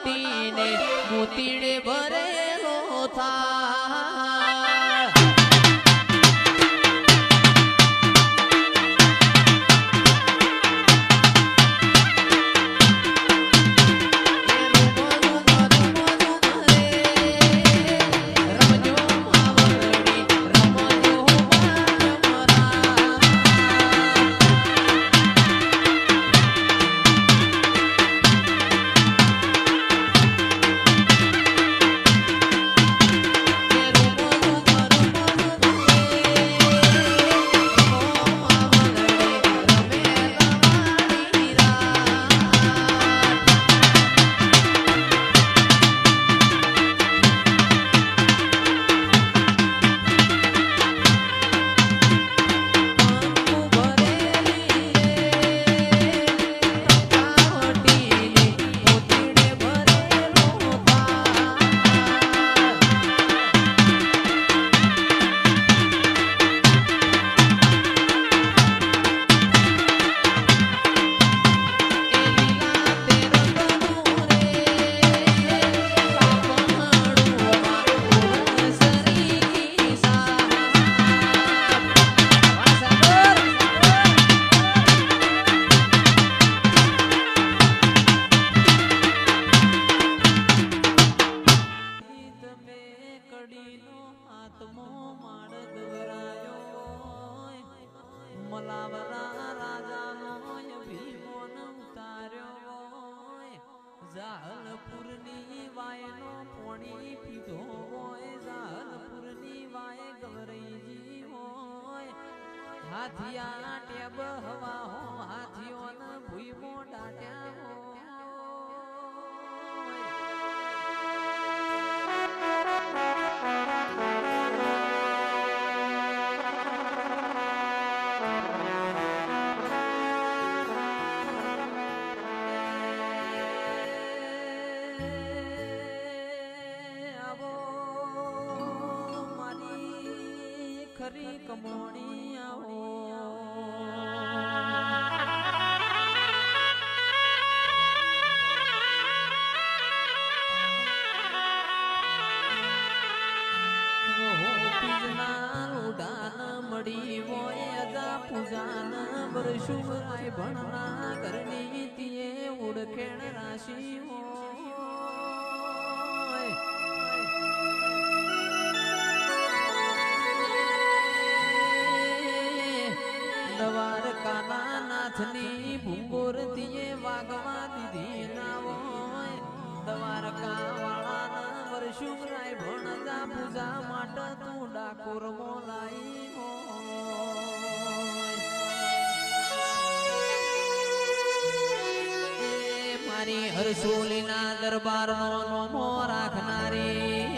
હટીને મોતીડે ભરેલો થા. જાલપુરની વાયનો પોણી પીધો હોય, જાલપુરની વાય ગવરઈજી હોય. હાથિયા ટેબ હવા હો હાથીઓના ભૂઈ મોટા ત્યાં હોય. ਕਮਾਉਣੀ ਆ। મારી હરસોલીના દરબારનો નોમો રાખનારી.